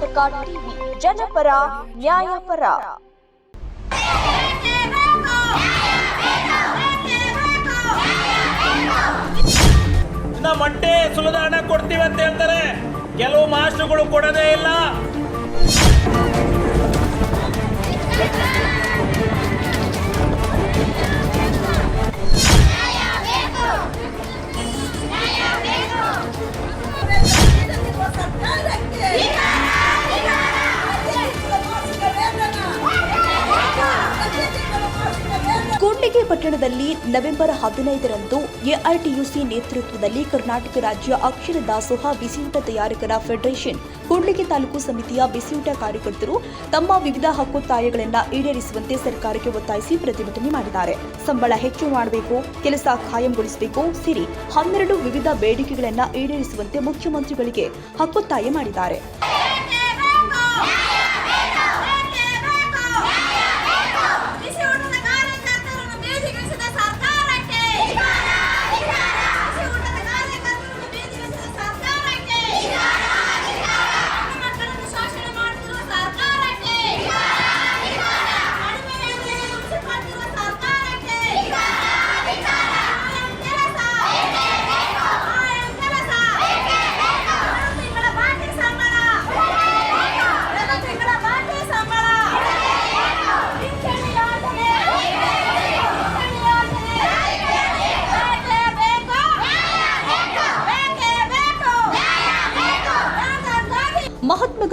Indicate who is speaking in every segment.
Speaker 1: Karnataka TV ಜನಪರ ನ್ಯಾಯಪರ.
Speaker 2: ಮೊಟ್ಟೆ ಸುಲಿದ ಹಣ ಕೊಡ್ತೀವಿ ಅಂತ ಹೇಳ್ತಾರೆ. ಕೆಲವು ಮಾಸ್ಟರ್ಗಳು ಕೊಡೋದೇ ಇಲ್ಲ.
Speaker 3: ಕೂಡ್ಲಿಗಿ ಪಟ್ಟಣದಲ್ಲಿ ನವೆಂಬರ್ ಹದಿನೈದರಂದು ಎಐಟಿಯುಸಿ ನೇತೃತ್ವದಲ್ಲಿ ಕರ್ನಾಟಕ ರಾಜ್ಯ ಅಕ್ಷರ ದಾಸೋಹ ಬಿಸಿಯೂಟ ತಯಾರಕರ ಫೆಡರೇಷನ್, ಕೂಡ್ಲಿಗಿ ತಾಲೂಕು ಸಮಿತಿಯ ಬಿಸಿಯೂಟ ಕಾರ್ಯಕರ್ತರು ತಮ್ಮ ವಿವಿಧ ಹಕ್ಕೊತ್ತಾಯಗಳನ್ನು ಈಡೇರಿಸುವಂತೆ ಸರ್ಕಾರಕ್ಕೆ ಒತ್ತಾಯಿಸಿ ಪ್ರತಿಭಟನೆ ಮಾಡಿದ್ದಾರೆ. ಸಂಬಳ ಹೆಚ್ಚು ಮಾಡಬೇಕು, ಕೆಲಸ ಖಾಯಂಗೊಳಿಸಬೇಕು, ಸಿರಿ ಹನ್ನೆರಡು ವಿವಿಧ ಬೇಡಿಕೆಗಳನ್ನು ಈಡೇರಿಸುವಂತೆ ಮುಖ್ಯಮಂತ್ರಿಗಳಿಗೆ ಹಕ್ಕೊತ್ತಾಯ ಮಾಡಿದ್ದಾರೆ.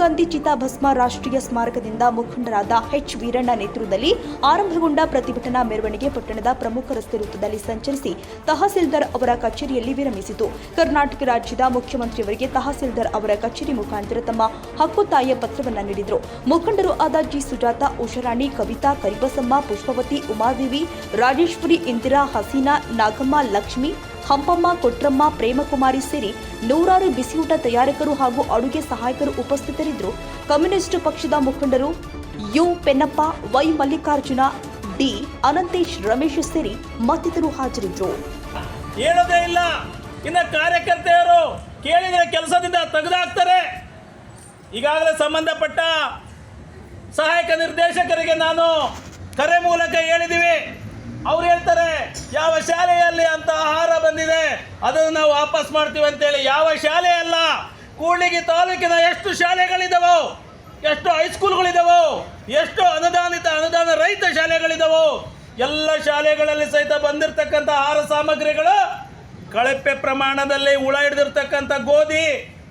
Speaker 3: ಗಾಂಧಿ ಚಿತಾಭಸ್ಮ ರಾಷ್ಟ್ರೀಯ ಸ್ಮಾರಕದಿಂದ ಮುಖಂಡರಾದ ಎಚ್ ವೀರಣ್ಣ ನೇತೃತ್ವದಲ್ಲಿ ಆರಂಭಗೊಂಡ ಪ್ರತಿಭಟನಾ ಮೆರವಣಿಗೆ ಪಟ್ಟಣದ ಪ್ರಮುಖ ರಸ್ತೆ ವೃತ್ತದಲ್ಲಿ ಸಂಚರಿಸಿ ತಹಸೀಲ್ದಾರ್ ಅವರ ಕಚೇರಿಯಲ್ಲಿ ವಿರಮಿಸಿತು. ಕರ್ನಾಟಕ ರಾಜ್ಯದ ಮುಖ್ಯಮಂತ್ರಿಯವರಿಗೆ ತಹಸೀಲ್ದಾರ್ ಅವರ ಕಚೇರಿ ಮುಖಾಂತರ ತಮ್ಮ ಹಕ್ಕುತಾಯ ಪತ್ರವನ್ನು ನೀಡಿದರು. ಮುಖಂಡರು ಆದ ಜಿ ಸುಜಾತ, ಉಷಾರಾಣಿ, ಕವಿತಾ, ಕರಿಬಸಮ್ಮ, ಪುಷ್ಪವತಿ, ಉಮಾದೇವಿ, ರಾಜೇಶ್ವರಿ, ಇಂದಿರಾ, ಹಸೀನಾ, ನಾಗಮ್ಮ, ಲಕ್ಷ್ಮಿ ಹಂಪಮ್ಮ, ಕೊಟ್ರಮ್ಮ, ಪ್ರೇಮಕುಮಾರಿ ಸೇರಿ ನೂರಾರು ಬಿಸಿಯೂಟ ತಯಾರಕರು ಹಾಗೂ ಅಡುಗೆ ಸಹಾಯಕರು ಉಪಸ್ಥಿತರಿದ್ದರು. ಕಮ್ಯುನಿಸ್ಟ್ ಪಕ್ಷದ ಮುಖಂಡರು U Pennappa, Y Mallikarjuna, D Ananthesh Ramesh ಸೇರಿ ಮತ್ತಿತರು ಹಾಜರಿದ್ದರು.
Speaker 2: ಹೇಳೋದೇ ಇಲ್ಲ. ಇನ್ನ ಕಾರ್ಯಕರ್ತೆಯರು ಕೇಳಿದರೆ ಕೆಲಸದಿಂದ ತೆಗೆದಾಕ್ತಾರೆ. ಈಗಾಗಲೇ ಸಂಬಂಧಪಟ್ಟ ಸಹಾಯಕ ನಿರ್ದೇಶಕರಿಗೆ ನಾನು ಕರೆ ಮೂಲಕ ಹೇಳಿದ್ದೀವಿ ಅವ್ರು ಹೇಳ್ತಾರೆ, ಯಾವ ಶಾಲೆಯಲ್ಲಿ ಅಂತ ಆಹಾರ ಬಂದಿದೆ, ಅದನ್ನು ನಾವು ವಾಪಸ್ ಮಾಡ್ತೀವಿ ಅಂತೇಳಿ. ಯಾವ ಶಾಲೆ ಅಲ್ಲ, ಕೂಡ್ಲಿಗಿ ತಾಲೂಕಿನ ಎಷ್ಟು ಶಾಲೆಗಳಿದಾವೋ, ಎಷ್ಟು ಹೈಸ್ಕೂಲ್ಗಳಿದಾವೋ ಎಷ್ಟು ಅನುದಾನಿತ, ಅನುದಾನ ರಹಿತ ಶಾಲೆಗಳಿದಾವೋ, ಎಲ್ಲ ಶಾಲೆಗಳಲ್ಲಿ ಸಹಿತ ಬಂದಿರತಕ್ಕಂಥ ಆಹಾರ ಸಾಮಗ್ರಿಗಳು ಕಳಪೆ ಪ್ರಮಾಣದಲ್ಲಿ ಹುಳ ಹಿಡಿದಿರ್ತಕ್ಕಂಥ ಗೋಧಿ,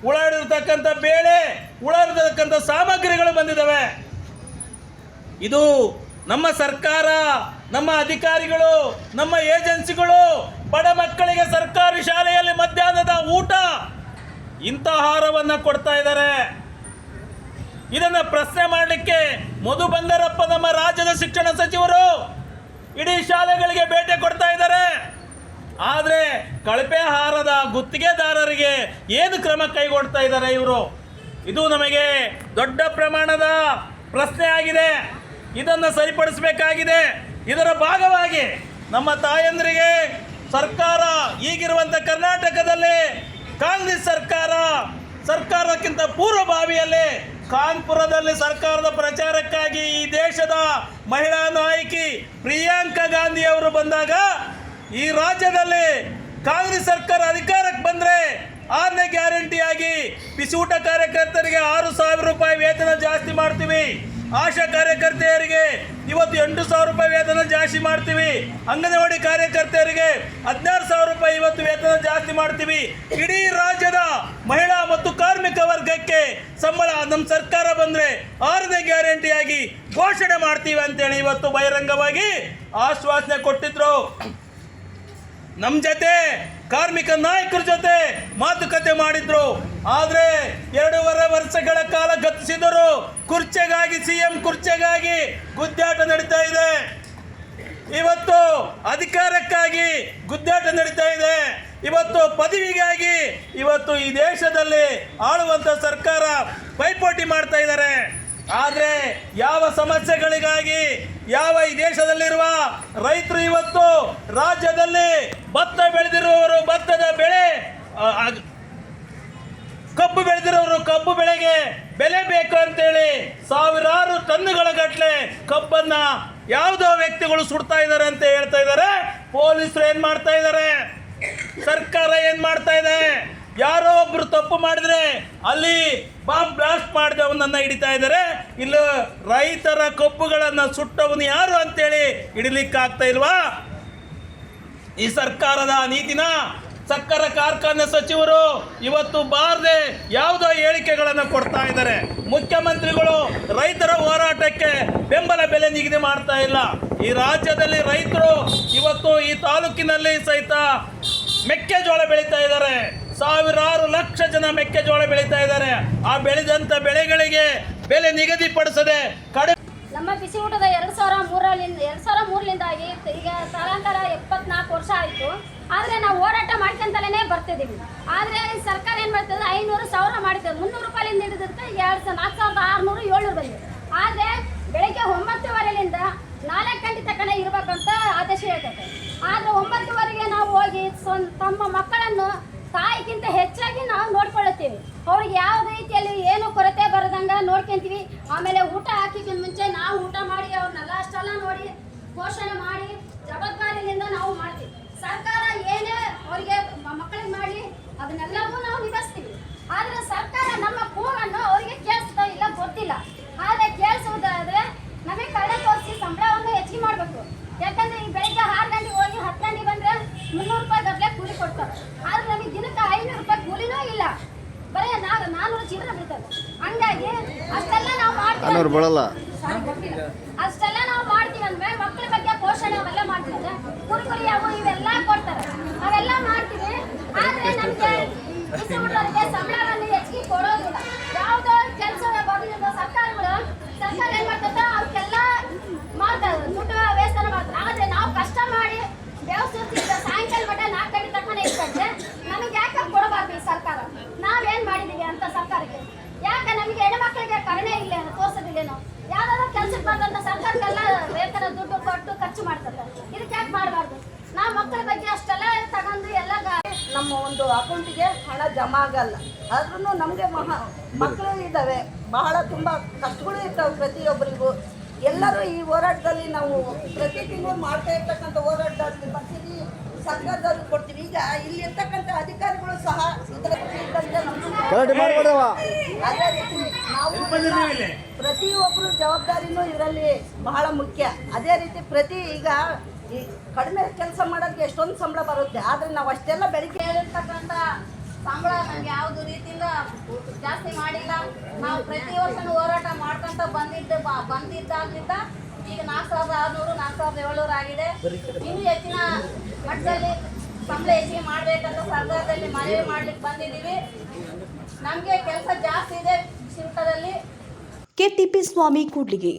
Speaker 2: ಹುಳ ಹಿಡಿದಿರ್ತಕ್ಕಂಥ ಬೇಳೆ, ಹುಳ ಹಿಡಿದಿರ್ತಕ್ಕಂಥ ಸಾಮಗ್ರಿಗಳು ಬಂದಿದ್ದಾವೆ ಇದು ನಮ್ಮ ಸರ್ಕಾರ ನಮ್ಮ ಅಧಿಕಾರಿಗಳು, ನಮ್ಮ ಏಜೆನ್ಸಿಗಳು, ಬಡ ಮಕ್ಕಳಿಗೆ ಸರ್ಕಾರಿ ಶಾಲೆಯಲ್ಲಿ ಮಧ್ಯಾಹ್ನದ ಊಟ ಇಂಥ ಆಹಾರವನ್ನು ಕೊಡ್ತಾ ಇದ್ದಾರೆ. ಇದನ್ನು ಪ್ರಶ್ನೆ ಮಾಡಲಿಕ್ಕೆ ಮಧು ಬಂಗಾರಪ್ಪ ನಮ್ಮ ರಾಜ್ಯದ ಶಿಕ್ಷಣ ಸಚಿವರು ಇಡೀ ಶಾಲೆಗಳಿಗೆ ಭೇಟಿ ಕೊಡ್ತಾ ಇದ್ದಾರೆ. ಆದರೆ ಕಳಪೆ ಆಹಾರದ ಗುತ್ತಿಗೆದಾರರಿಗೆ ಏನು ಕ್ರಮ ಕೈಗೊಡ್ತಾ ಇದ್ದಾರೆ ಇವರು? ಇದು ನಮಗೆ ದೊಡ್ಡ ಪ್ರಮಾಣದ ಪ್ರಶ್ನೆ ಆಗಿದೆ. ಇದನ್ನು ಸರಿಪಡಿಸಬೇಕಾಗಿದೆ. ಇದರ ಭಾಗವಾಗಿ ನಮ್ಮ ತಾಯಂದ್ರಿಗೆ ಸರ್ಕಾರ ಈಗಿರುವಂಥ ಕರ್ನಾಟಕದಲ್ಲಿ ಕಾಂಗ್ರೆಸ್ ಸರ್ಕಾರ, ಸರ್ಕಾರಕ್ಕಿಂತ ಪೂರ್ವಭಾವಿಯಲ್ಲಿ ಕಾನ್ಪುರದಲ್ಲಿ ಸರ್ಕಾರದ ಪ್ರಚಾರಕ್ಕಾಗಿ ಈ ದೇಶದ ಮಹಿಳಾ ನಾಯಕಿ ಪ್ರಿಯಾಂಕಾ ಗಾಂಧಿ ಅವರು ಬಂದಾಗ ಈ ರಾಜ್ಯದಲ್ಲಿ ಕಾಂಗ್ರೆಸ್ ಸರ್ಕಾರ ಅಧಿಕಾರಕ್ಕೆ ಬಂದ್ರೆ ಆರನೇ ಗ್ಯಾರಂಟಿಯಾಗಿ ಬಿಸೂಟ ಕಾರ್ಯಕರ್ತರಿಗೆ ಆರು ಸಾವಿರ ರೂಪಾಯಿ ವೇತನ ಜಾಸ್ತಿ ಮಾಡ್ತೀವಿ. ಆಶಾ ಕಾರ್ಯಕರ್ತೆಯರಿಗೆ ಇವತ್ತು ಎಂಟು ಸಾವಿರ ರೂಪಾಯಿ ವೇತನ ಜಾಸ್ತಿ ಮಾಡ್ತೀವಿ. ಅಂಗನವಾಡಿ ಕಾರ್ಯಕರ್ತೆಯರಿಗೆ ಹದಿನಾರು ಸಾವಿರ ರೂಪಾಯಿ ಇವತ್ತು ವೇತನ ಜಾಸ್ತಿ ಮಾಡ್ತೀವಿ. ಇಡೀ ರಾಜ್ಯದ ಮಹಿಳಾ ಮತ್ತು ಕಾರ್ಮಿಕ ವರ್ಗಕ್ಕೆ ಸಂಬಳ ನಮ್ಮ ಸರ್ಕಾರ ಬಂದರೆ ಆರನೇ ಗ್ಯಾರಂಟಿಯಾಗಿ ಘೋಷಣೆ ಮಾಡ್ತೀವಿ ಅಂತೇಳಿ ಇವತ್ತು ಬಹಿರಂಗವಾಗಿ ಆಶ್ವಾಸನೆ ಕೊಟ್ಟಿದ್ರು. ನಮ್ಮ ಜೊತೆ ಕಾರ್ಮಿಕ ನಾಯಕರ ಜೊತೆ ಮಾತುಕತೆ ಮಾಡಿದ್ರು. ಆದರೆ ಎರಡೂವರೆ ವರ್ಷಗಳ ಕಾಲ ಗತಿಸಿದರು ಕುರ್ಚೆಗಾಗಿ, ಸಿಎಂ ಕುರ್ಚೆಗಾಗಿ ಗುದ್ದಾಟ ನಡೀತಾ ಇದೆ. ಇವತ್ತು ಅಧಿಕಾರಕ್ಕಾಗಿ ಗುದ್ದಾಟ ನಡೀತಾ ಇದೆ. ಇವತ್ತು ಪದವಿಗಾಗಿ ಇವತ್ತು ಈ ದೇಶದಲ್ಲಿ ಆಳುವಂತ ಸರ್ಕಾರ ಪೈಪೋಟಿ ಮಾಡ್ತಾ ಇದ್ದಾರೆ. ಆದರೆ ಯಾವ ಸಮಸ್ಯೆಗಳಿಗಾಗಿ ಯಾವ ಈ ದೇಶದಲ್ಲಿರುವ ರೈತರು ಇವತ್ತು ರಾಜ್ಯದಲ್ಲಿ ಭತ್ತ ಬೆಳೆದಿರುವವರು ಭತ್ತದ ಬೆಳೆ ಕಬ್ಬು ಬೆಳೆದಿರೋರು ಕಬ್ಬು ಬೆಳೆಗೆ ಬೆಲೆ ಬೇಕು ಅಂತೇಳಿ ಸಾವಿರಾರು ಟನ್ನುಗಳ ಗಟ್ಟಲೆ ಕಬ್ಬನ್ನ ಯಾವುದೋ ವ್ಯಕ್ತಿಗಳು ಸುಡ್ತಾ ಇದ್ದಾರೆ ಅಂತ ಹೇಳ್ತಾ ಇದ್ದಾರೆ. ಪೊಲೀಸರು ಏನ್ ಮಾಡ್ತಾ ಇದ್ದಾರೆ? ಸರ್ಕಾರ ಏನ್ ಮಾಡ್ತಾ ಇದೆ? ಯಾರೋ ಒಬ್ರು ತಪ್ಪು ಮಾಡಿದ್ರೆ ಅಲ್ಲಿ ಬಾಂಬ್ ಬ್ಲಾಸ್ಟ್ ಮಾಡಿದವನನ್ನ ಹಿಡಿತಾ ಇದ್ದಾರೆ. ಇಲ್ಲ ರೈತರ ಕಬ್ಬುಗಳನ್ನ ಸುಟ್ಟವನು ಯಾರು ಅಂತೇಳಿ ಹಿಡಿಲಿಕ್ಕಾಗ್ತಾ ಇಲ್ವಾ? ಈ ಸರ್ಕಾರದ ನೀತಿನ ಸಕ್ಕರೆ ಕಾರ್ಖಾನೆ ಸಚಿವರು ಇವತ್ತು ಬಾರದೆ ಯಾವುದೋ ಹೇಳಿಕೆಗಳನ್ನು ಕೊಡ್ತಾ ಇದ್ದಾರೆ. ಮುಖ್ಯಮಂತ್ರಿಗಳು ರೈತರ ಹೋರಾಟಕ್ಕೆ ಬೆಂಬಲ ಬೆಲೆ ನಿಗದಿ ಮಾಡ್ತಾ ಇಲ್ಲ. ಈ ರಾಜ್ಯದಲ್ಲಿ ರೈತರು ಇವತ್ತು ಈ ತಾಲೂಕಿನಲ್ಲಿ ಸಹಿತ ಮೆಕ್ಕೆಜೋಳ ಬೆಳೀತಾ ಇದ್ದಾರೆ. ಸಾವಿರಾರು ಲಕ್ಷ ಜನ ಮೆಕ್ಕೆಜೋಳ ಬೆಳೀತಾ ಇದ್ದಾರೆ. ಆ ಬೆಳೆದಂತ ಬೆಳೆಗಳಿಗೆ ಬೆಲೆ ನಿಗದಿಪಡಿಸದೆ ಕಡಿಮೆ
Speaker 4: ನಮ್ಮ ಬಿಸಿ ಊಟದ ಎರಡು ಸಾವಿರ ಮೂರರಿಂದ ಎರಡು ಸಾವಿರ ಮೂರರಿಂದಾಗಿ ಈಗ ಕಾಲಾಂತರ ಎಪ್ಪತ್ನಾಲ್ಕು ವರ್ಷ ಆಯಿತು. ಆದರೆ ನಾವು ಹೋರಾಟ ಮಾಡ್ಕೊಂತಲೇ ಬರ್ತಿದ್ದೀವಿ ಆದರೆ ಸರ್ಕಾರ ಏನು ಮಾಡ್ತದೆ? ಐನೂರು ಸಾವಿರ ಮಾಡ್ತದೆ ಮುನ್ನೂರು ರೂಪಾಯಿಂದ ಹಿಡಿದಂತೆ ಎರಡು ಸಾವಿರ ನಾಲ್ಕು ಸಾವಿರದ ಆರುನೂರು, ಏಳ್ನೂರು ಬಂದಿದೆ. ಆದರೆ ಬೆಳಗ್ಗೆ ಒಂಬತ್ತುವರೆಯಿಂದ ನಾಲ್ಕು ಗಂಟೆ ತನಕ ಇರಬೇಕಂತ ಆದೇಶ ಹೇಳ್ತದೆ ಆದರೆ ಒಂಬತ್ತುವರೆಗೆ ನಾವು ಹೋಗಿ ತಮ್ಮ ಮಕ್ಕಳನ್ನು ತಾಯಿಗಿಂತ ಹೆಚ್ಚಾಗಿ ನಾವು ನೋಡ್ಕೊಳ್ಳುತ್ತೀವಿ. ಅವ್ರಿಗೆ ಯಾವ ರೀತಿಯಲ್ಲಿ ಏನು ಕೊರತೆ ಬರದಂಗ ನೋಡ್ಕೊಂತೀವಿ. ಆಮೇಲೆ ಊಟ ಹಾಕಿದ ಮುಂಚೆ ನಾವು ಊಟ ಮಾಡಿ, ಅವ್ರನ್ನೆಲ್ಲ ಅಷ್ಟೆಲ್ಲ ನೋಡಿ ಪೋಷಣೆ ಮಾಡಿ ಜವಾಬ್ದಾರಿಯಿಂದ ನಾವು ಮಾಡ್ತೀವಿ. ಸರ್ಕಾರ ಏನೇ ಅವರಿಗೆ ಮಕ್ಕಳಿಗೆ ಮಾಡಿ ಅದನ್ನೆಲ್ಲವೂ ನಾವು ನಿಭಾಯಿಸ್ತೀವಿ ಆದರೆ ಸರ್ಕಾರ ನಮ್ಮ ಕೂಗನ್ನು ಅವರಿಗೆ ಕೇಳಿಸ್ತಾ ಇಲ್ಲ ಗೊತ್ತಿಲ್ಲ ಆದರೆ ಕೇಳಿಸುವುದಾದ್ರೆ ನಮಗೆ ಕಳೆ ತೋರಿಸಿ ಸಂಬಳವನ್ನು ಹೆಚ್ಚಿಗೆ ಮಾಡಬೇಕು ಯಾಕಂದ್ರೆ ಈ ಬೆಳಿಗ್ಗೆ ಆರು ಗಂಟೆಗೆ ಹೋಗಿ ಹತ್ತು ಗಂಟೆಗೆ ಬಂದ್ರೆ ಮುನ್ನೂರು ರೂಪಾಯಿ ಗಟ್ಟಲೆ ಕೂಲಿ ಕೊಡ್ತಾರೆ ಆದ್ರೆ ನಮಗೆ ದಿನಕ್ಕೆ ಐನೂರು ರೂಪಾಯಿ ಕೂಲಿನೂ ಇಲ್ಲ ಬರೀ ನಾಲ್ಕು ನಾನ್ನೂರು ಚಿಲ್ಲರೆ ಬೀಳ್ತದೆ ಹಂಗಾಗಿ ಅಷ್ಟೆಲ್ಲ ನಾವು ಮಾಡ್ತೀವಿ
Speaker 5: ಅನ್ನೋರು ಬೀಳಲ್ಲ.
Speaker 4: ಅಷ್ಟೆಲ್ಲ ನಾವು ಮಾಡ್ತೀವಿ ಅಂದ್ರೆ ಮಕ್ಕಳ ಬಗ್ಗೆ ಪೋಷಣೆ ಅವೆಲ್ಲ ಮಾಡ್ತೀವಿ ಕುರುಕುರಿ ಅವು ಇವೆಲ್ಲ ಕೊಡ್ತಾರೆ. ಅವೆಲ್ಲ ಮಾಡ್ತೀವಿ. ಆದ್ರೆ ನಮ್ಗೆ ಸಂಬಳ ಸಂಬಳವನ್ನು ಹೆಚ್ಚಿಗೆ ಕೊಡೋದಿಲ್ಲ ಯಾವುದೋ ಕೆಲಸ ಬರೋದಿಲ್ಲ ಸರ್ಕಾರಗಳು ಸರ್ಕಾರ ಏನ್ ಮಾಡ್ತದೆ ಅವಕ್ಕೆಲ್ಲ ಮಾಡ್ತಾರೆ ದುಡ್ಡು ವೇತನ ಮಾಡ್ತಾರೆ ಆದ್ರೆ ನಾವು ಕಷ್ಟ ಮಾಡಿ ವ್ಯವಸ್ಥಿತ ಸಾಯಂಕಾಲ ಮಟ್ಟ ನಾಲ್ಕು ಗಂಟೆ ತಕ್ಕನೆ ಇಟ್ಕೊಂಡ್ರೆ ನಮಗೆ ಯಾಕೆ ಕೊಡಬಾರ್ದು ಈ ಸರ್ಕಾರ ನಾವೇನ್ ಮಾಡಿದೀವಿ ಅಂತ ಸರ್ಕಾರಕ್ಕೆ ಯಾಕೆ ನಮಗೆ ಹೆಣ್ಮಕ್ಳಿಗೆ ಕರುಣೆ ಇಲ್ಲ ತೋರ್ಸೋದಿಲ್ಲೇನೋ ಕೆಲ್ಸಕ್ಕೆ ಸರ್ಕಾರಕ್ಕೆಲ್ಲ ವೇತನ ದುಡ್ಡು ಕೊಟ್ಟು ಖರ್ಚು ಮಾಡ್ತಾರೆ. ಇದಕ್ಕೆ ಯಾಕೆ ಮಾಡಬಾರ್ದು? ನಾವು ಮಕ್ಕಳ ಬಗ್ಗೆ ಅಷ್ಟೆಲ್ಲ ತಗೊಂಡು ಎಲ್ಲ
Speaker 6: ನಮ್ಮ ಒಂದು ಅಕೌಂಟಿಗೆ ಹಣ ಜಮಾ ಆಗಲ್ಲ. ಆದ್ರೂ ನಮಗೆ ಮಹಾ ಮಕ್ಕಳು ಇದ್ದಾವೆ ಬಹಳ ತುಂಬ ಕಷ್ಟಗಳು ಇರ್ತವೆ ಪ್ರತಿಯೊಬ್ಬರಿಗೂ. ಎಲ್ಲರೂ ಈ ಹೋರಾಟದಲ್ಲಿ ನಾವು ಪ್ರತಿ ತಿಂಗಳು ಮಾಡ್ತಾ ಇರ್ತಕ್ಕಂಥ ಹೋರಾಟದಲ್ಲಿ ಬರ್ತೀವಿ ಸರ್ಕಾರದವ್ರಿಗೆ ಕೊಡ್ತೀವಿ. ಈಗ ಇಲ್ಲಿ ಇರ್ತಕ್ಕಂಥ ಅಧಿಕಾರಿಗಳು ಸಹ ಇದರ ಅದೇ ರೀತಿ ನಾವು ಪ್ರತಿಯೊಬ್ಬರು ಜವಾಬ್ದಾರಿನೂ ಇದರಲ್ಲಿ ಬಹಳ ಮುಖ್ಯ. ಅದೇ ರೀತಿ ಪ್ರತಿ ಈಗ ಈ ಕಡಿಮೆ ಕೆಲಸ ಮಾಡೋದಕ್ಕೆ ಎಷ್ಟೊಂದು ಸಂಬಳ ಬರುತ್ತೆ. ಆದರೆ ನಾವು ಅಷ್ಟೆಲ್ಲ ಬೆಳಿಗ್ಗೆ
Speaker 4: ಹೇಳಿರ್ತಕ್ಕಂಥ ಸಂಬಳ ನಮ್ಗೆ ಯಾವ್ದು ರೀತಿಯಿಂದ ಜಾಸ್ತಿ ಮಾಡಿಲ್ಲ. ನಾವು ಪ್ರತಿ ವರ್ಷನೂ ಹೋರಾಟ ಮಾಡ್ಕೊಂತ ಬಂದಿದ್ದ ಬಂದಿದ್ದಾಗ್ಲಿಂದ ಈಗ ನಾಲ್ಕು ಸಾವಿರದ ಆರುನೂರು, ನಾಲ್ಕು ಸಾವಿರದ ಏಳ್ನೂರು ಆಗಿದೆ. ಇನ್ನೂ ಹೆಚ್ಚಿನ ಮಟ್ಟದಲ್ಲಿ ಸಂಬಳ ಹೆಚ್ಚಿಗೆ ಮಾಡ್ಬೇಕಂತ ಸರ್ಕಾರದಲ್ಲಿ ಮನವಿ ಮಾಡ್ಲಿಕ್ಕೆ ಬಂದಿದ್ದೀವಿ. ನಮಗೆ ಕೆಲಸ ಜಾಸ್ತಿ ಇದೆ, ಶಿಲ್ಪದಲ್ಲಿ.
Speaker 3: ಕೆಟಿಪಿ ಸ್ವಾಮಿ ಕೂಡ್ಲಿಗಿ.